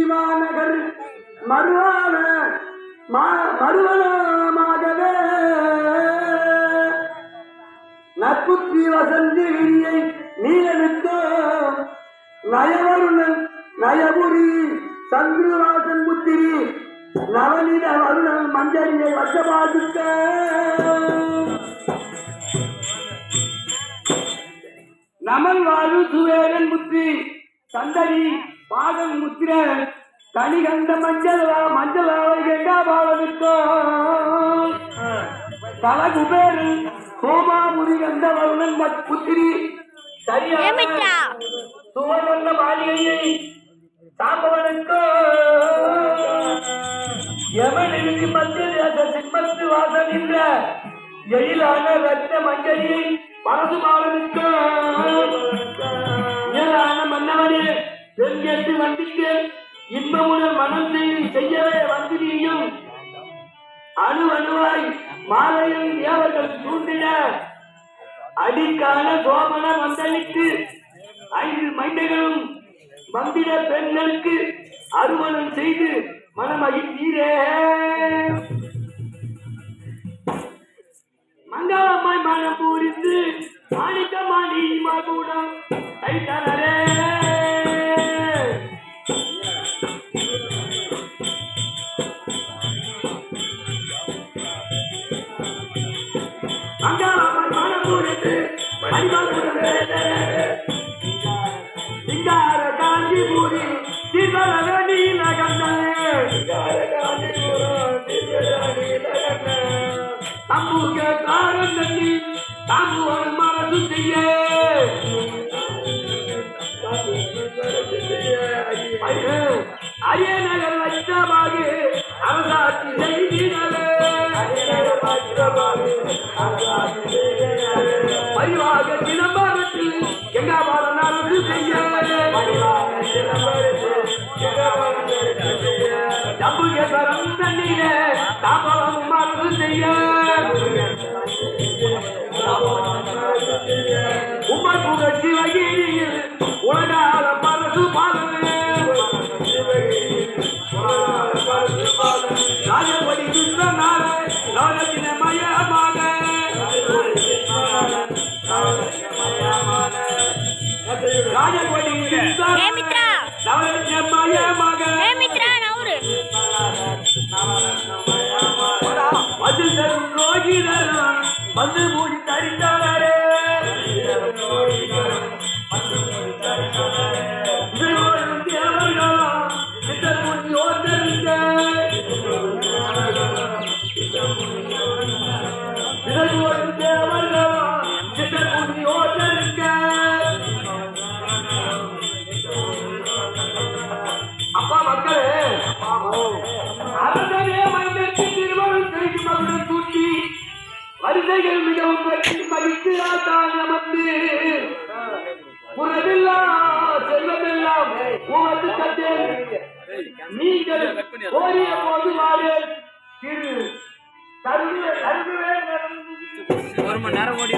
புத்தி மாநகர் மறுவான மா- மறுவனமாகவே. நட்புத்தி வசந்தி விரியை நீலனுக்கோ நயவருணன் நயபுரி சந்திரவாசன் புத்திரி நவநில வருணன் மஞ்சரியை வசபாதுக்க நமல் வாழ்வு சுவேரன் புத்தி சந்தரி முத்திரன் முத்திர கனிகண்ட மஞ்சள் வா- மஞ்சள் கெண்டா பாலனுக்கோ தல குபேரன் சோமாபுரி கந்த வருணன் புத்திரி. சரியான? சுவர்ண மாளிகையை சாம்பவனுக்கோ யமனிற்கு மத்திய சிம்மத்து வாசல் என்ற எழிலான ரத்த மஞ்சளியை பரசுமாறனுக்கோ இயலான மன்னவனே தென்கேட்டு வண்டிக்கு இன்பமுடன் மனம் செய்து செய்யவே வந்து அணு அணுவாய் மாலையில் தேவர்கள் தூண்டின அடிக்கான சோமன மந்தளிக்கு ஐந்து மைண்டைகளும் மந்திர பெண்களுக்கு அறுவனம் செய்து மனமகிழ்ந்தீரே மங்களமாய் மனம் பூரித்து மாணிக்கமாணி மகுடம் கைத்தரே சிங்கார காஞ்சிபுரி சிவர நீலகண்டே தம்புக காரம் தண்ணி மரசு செய்ய. அரிய நகர் லட்சமாக அரசாட்சி செய்தினே அரசாட்சி ஜம்புகேஸ்வரம் தண்ணீரே தாம்பரம் மரசு செய்ய. உமர் புகழ்ச்சி வகிரியில் உலகால வந்து மூடி தரித்த வரிசைகள் மிகவும் பற்றி மதித்து தான் நமக்கு. உறவில்லா செல்வமெல்லாம் உமது தந்தேன் நீங்கள் போது திரு ஒரு மணி நேரம் ஓடி